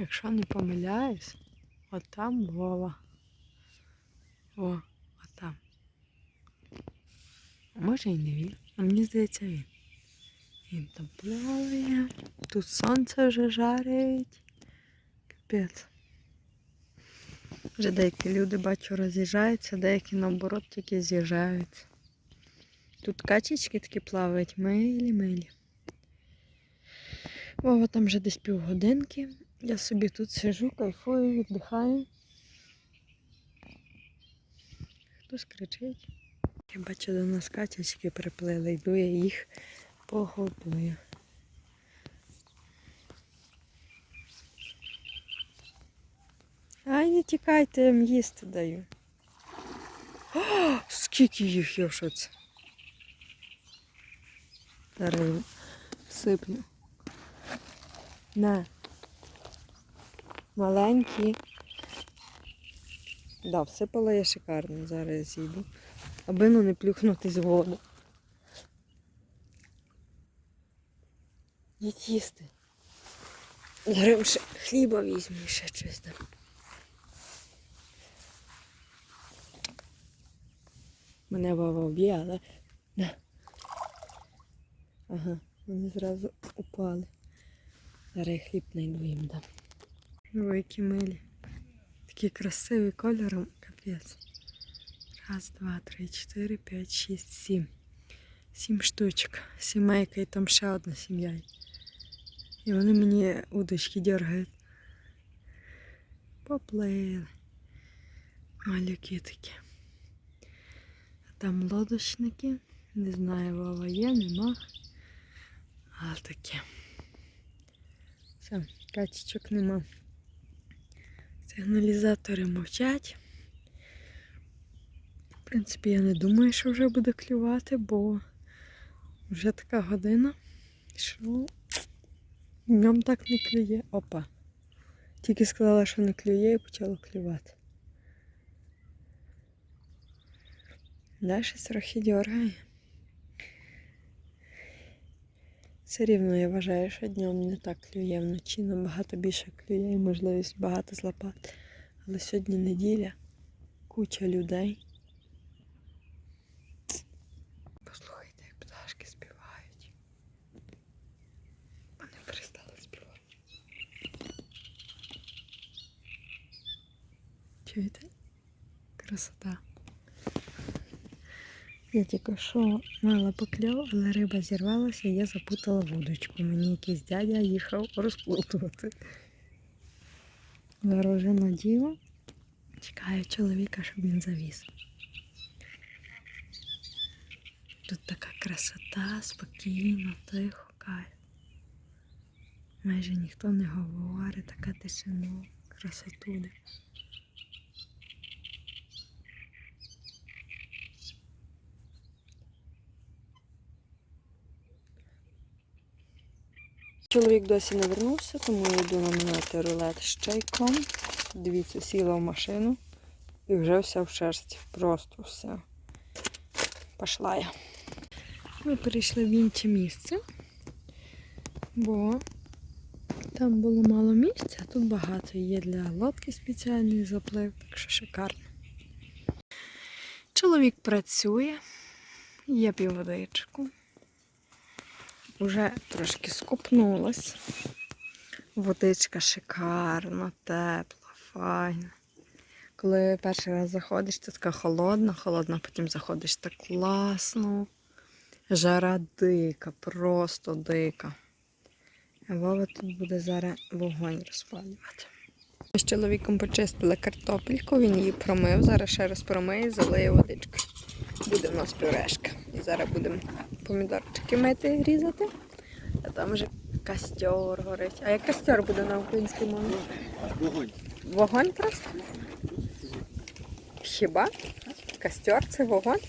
Якщо не помиляюсь, от там Вова. О, от. Може і не він. А мені здається він. Він там плаває. Тут сонце вже жарить. Капець. Вже деякі люди бачу роз'їжджаються, деякі наоборот тільки з'їжджаються. Тут качечки такі плавають, милі-милі. Вова там вже десь півгодинки. Я собі тут сижу, кайфую, віддихаю. Хтось кричить. Я бачу, до нас качечки приплили, йду я їх погодую. Ай, не тікайте, я їм їсти даю. О, скільки їх є шоці. Зараз їм сиплю. На. Маленькі. Да, всипала я шикарно, зараз зійду. Аби ну не плюхнутись в воду. Їдь їсти. Зараз ще хліба візьму і ще щось там. Мене баба вб'є, але. На. Ага, вони зразу упали. Зараз я хліб знайду їм дам. Ой, які милі. Такі красиві кольором, капець. Раз, два, три, чотири, п'ять, шість, сім. Сім штучок. Сімейка і там ще одна сім'я. І вони мені удочки дергають. Поплили. Малюки такі. А там лодочники. Не знаю, Вова є, нема. Але таке. Все, качечок нема. Сигналізатори мовчать. В принципі, я не думаю, що вже буде клювати, бо вже така година, що днем так не клює. Опа. Тільки сказала, що не клює і почало клювати. Далі трохи дергає. Все рівно я вважаю, що днем не так клює, вночі набагато більше клює і можливість багато злапати. Але сьогодні неділя, куча людей. Послухайте, як пташки співають. Вони перестали співати. Чуєте? Красота. Я тільки що мала покльов, але риба зірвалася і я запутала вудочку. Мені якийсь дядя їхав розплутувати. Вже наділа. Чекаю чоловіка, щоб він завіз. Тут така красота, спокійно, тихо, кайф. Майже ніхто не говорить, така тишина, красотуди. Чоловік досі не вернувся, тому я йду наминати рулет з чайком. Дивіться, сіла в машину і вже вся в шерсті. Просто все. Пішла я. Ми перейшли в інше місце, бо там було мало місця, а тут багато є для лодки спеціальний заплив, так що шикарно. Чоловік працює, є півводичку. Уже трошки скупнулась. Водичка шикарна, тепла, файна. Коли перший раз заходиш, то така холодна, холодна, потім заходиш так класно. Жара дика, просто дика. Вова тут буде зараз вогонь розпалювати. Ми з чоловіком почистили картопельку, він її промив, зараз ще раз промиє, залиє водичкою. Буде в нас пюрешка. І зараз будемо помідорчики мити, різати. А там вже костер горить. А як костер буде на українській мові? Вогонь. Вогонь просто? Хіба? Костер це вогонь?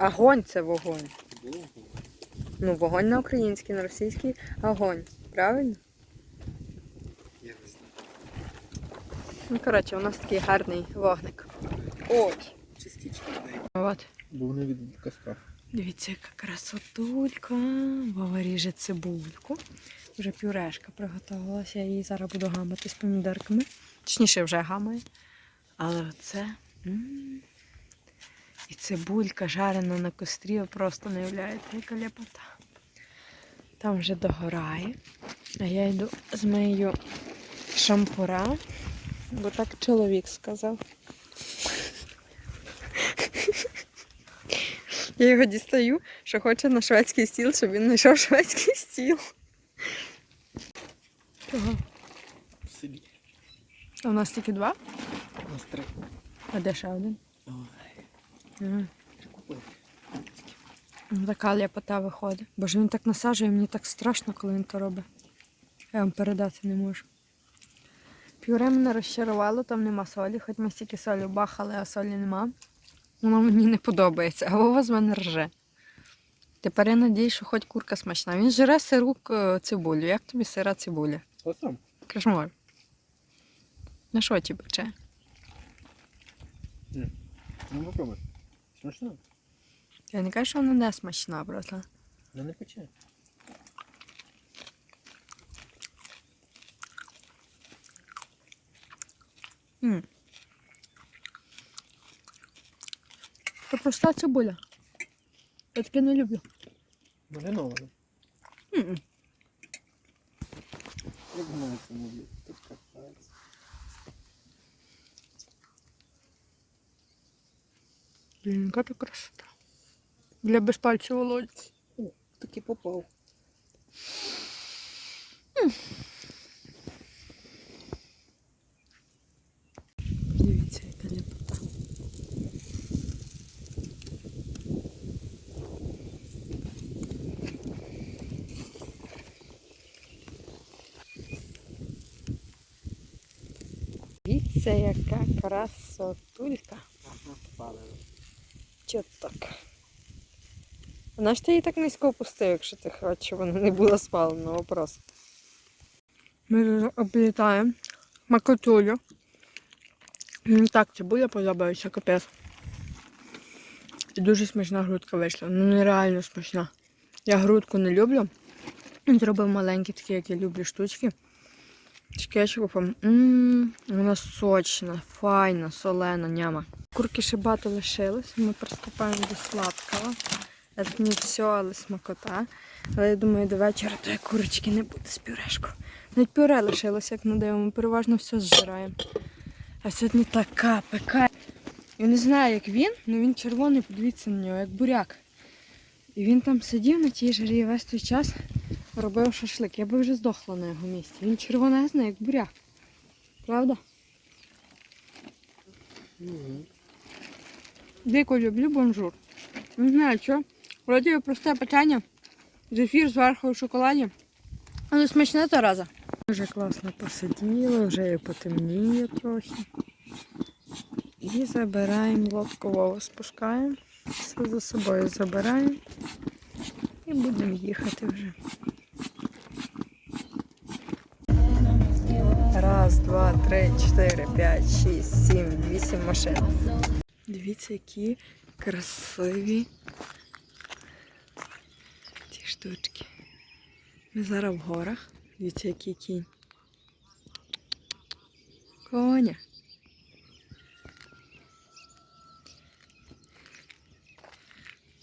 Огонь це вогонь. Ну, вогонь на українській, на російській огонь. Правильно? Я не знаю. Ну, коротше, у нас такий гарний вогник. Ой. Частично. От. Бо вони від костра. Дивіться, яка красотулька. Вова ріже цибульку. Вже пюрешка приготувалася. Я її зараз буду гамати з помідорками. Точніше, вже гамаю. Але оце. І цибулька жарена на кострі, ви просто не уявляєте, яка ляпота. Там вже догорає. А я йду змию шампура, бо так чоловік сказав. Я його дістаю, що хоче на шведський стіл, щоб він знайшов шведський стіл. Чого? В селі. А у нас тільки два? У нас три. А де ще один? Ой, Ага. Ну, Така ляпота виходить. Бо ж він так насаджує, мені так страшно, коли він то робить. Я вам передати не можу. Пюре мене розчарувало, там нема солі, хоч ми стільки солі бахали, а солі нема. Воно мені не подобається, а Вова з мене рже. Тепер я надію, що хоч курка смачна. Він жре сиру е, цибулю. Як тобі сира цибуля? Осом. Кошмар. На що ті пече? Ну попробуй. Смачно? Я не кажу, що вона не смачна, просто. Ну не пече. М. Це проста цибуля. Я таке не люблю. Мариновано. М-м. Як вона це не любить? Тут капець. Блін, яка то красота. Для безпальцю володь. Таки попав. Дивіться, яка ліпота. Дивіться, яка красотулька. Чого так? А наш ти її так низько опустив, якщо ти хочеш, щоб вона не була спалена, вопрос. Ми облітаємо макотулю. Так цибуля подобається, капець. І дуже смачна грудка вийшла. Ну нереально смачна. Я грудку не люблю. Зробив маленькі такі, як я люблю, штучки. З кетчупом. Ммм, вона сочна, файна, солена, няма. Курки ще багато лишилось. Ми приступаємо до сладкого. Це не все, але смакота. Але я думаю, до вечора тої курочки не буде з пюрешкою. Навіть пюре лишилося, як ми переважно все зжираємо. А сьогодні така пека. Я не знаю, як він, але він червоний, подивіться на нього, як буряк. І він там сидів на тій жарі весь той час робив шашлик. Я би вже здохла на його місці. Він червонезний, як буряк. Правда? Угу. Дико люблю бонжур. Не знаю, що. Вроді просте печення. Зефір зверху в шоколаді. Але смачне то раза. Вже класно посиділи, вже і потемніє трохи. І забираємо лодку Вову, спускаємо. Все за собою забираємо. І будемо їхати вже. Раз, два, три, чотири, п'ять, шість, сім, вісім машин. Дивіться, які красиві ці штучки. Ми зараз в горах. Дивіться, який кінь. Коня.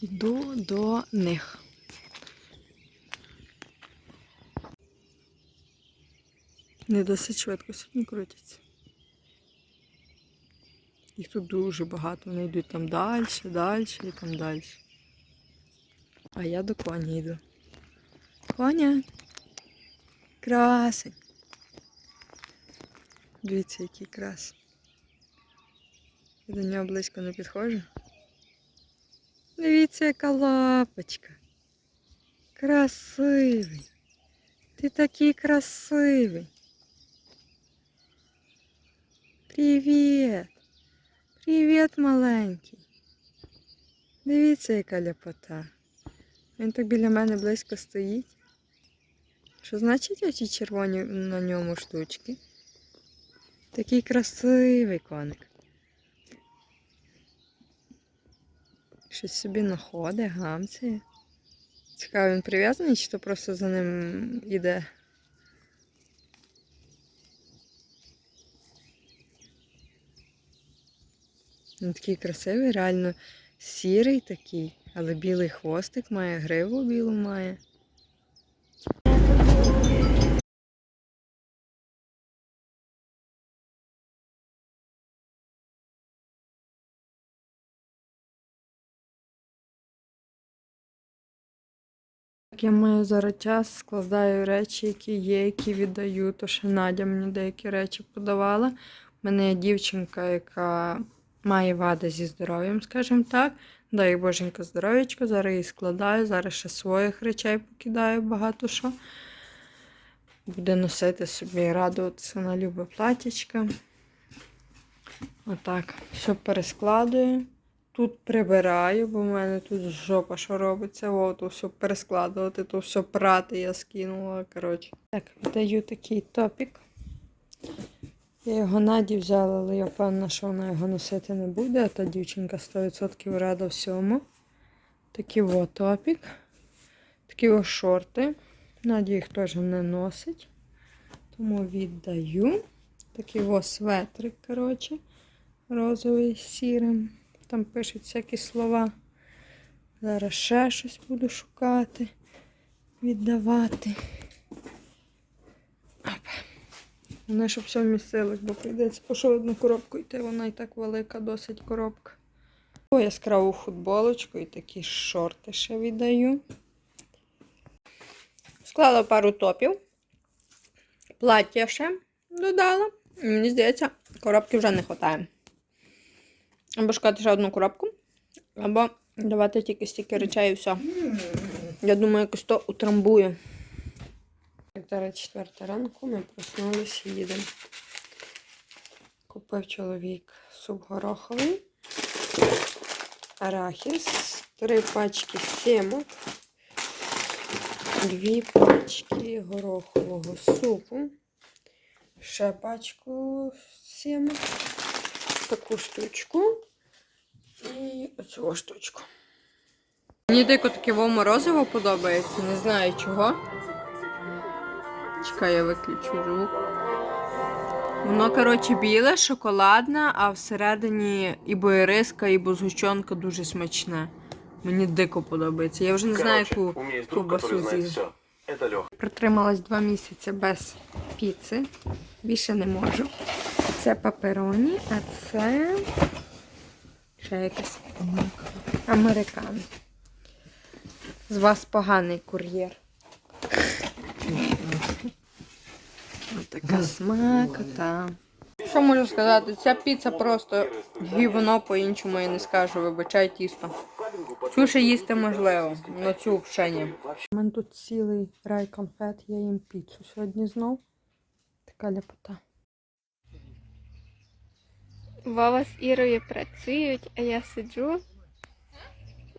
Йду до них. Не досить швидко сьогодні крутяться. Їх тут дуже багато. Вони йдуть там далі, далі і там далі. А я до коні йду. Коня. Красень. Дивіться, який красень. Я до нього близько не підходжу. Дивіться, яка лапочка. Красивий. Ти такий красивий. Привіт. Привіт, маленький. Дивіться, яка ляпота. Він так біля мене близько стоїть. Що значить оці червоні на ньому штучки? Такий красивий коник. Щось собі знаходить, гамці. Цікаво, він прив'язаний, чи то просто за ним іде. Він такий красивий, реально сірий такий, але білий хвостик має, гриву білу має. Я маю зараз час, складаю речі, які є, які віддаю. То ще Надя мені деякі речі подавала. У мене є дівчинка, яка має вади зі здоров'ям, скажімо так. Дай боженька здоров'ячко, зараз її складаю, зараз ще своїх речей покидаю багато що. Буде носити собі радуватися на любе платячко. Отак, все перескладую. Тут прибираю, бо в мене тут жопа, що робиться. О, то все перескладувати, то все прати я скинула. Коротше. Так, віддаю такий топік. Я його Наді взяла, але я впевнена, що вона його носити не буде, а та дівчинка 100% рада всьому. Такий о топік. Такі о шорти. Надя їх теж не носить. Тому віддаю. Такий о светрик, коротше, розовий сірим. Там пишуть всякі слова. Зараз ще щось буду шукати, віддавати. Вони щоб все вмістилось, бо прийдеться по одну коробку йти, вона і так велика, досить коробка. О, яскраву футболочку і такі шорти ще віддаю. Склала пару топів. Плаття ще додала. Мені здається, коробки вже не вистачає. Або шукати ще одну коробку, або давати тільки стільки речей і все. Я думаю, якось то утрамбую. Зараз четверта ранку, ми проснулися і їдемо. Купив чоловік суп гороховий, арахіс, три пачки сімок, дві пачки горохового супу, ще пачку сімок, таку штучку і оцю штучку. Мені дико таке морозиво подобається, не знаю чого. Чекай, я виключу звук. Воно, коротше, біле, шоколадне, а всередині і боєриска, і згущенка дуже смачне. Мені дико подобається. Я вже не знаю, яку у меня есть ковбасу Леха. Протрималась два місяці без піци. Більше не можу. Це папероні, а це ще якась американ. З вас поганий кур'єр. Така смакота. Що можу сказати? Ця піца просто гівно по-іншому я не скажу, вибачай тісто. Цю ще їсти можливо, але цю взагалі ні. У мене тут цілий рай конфет, я їм піцу сьогодні знов. Така ляпота. Вова з Ірою працюють, а я сиджу.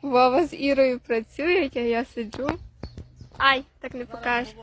Вова з Ірою працюють, а я сиджу. Ай, так не покажеш.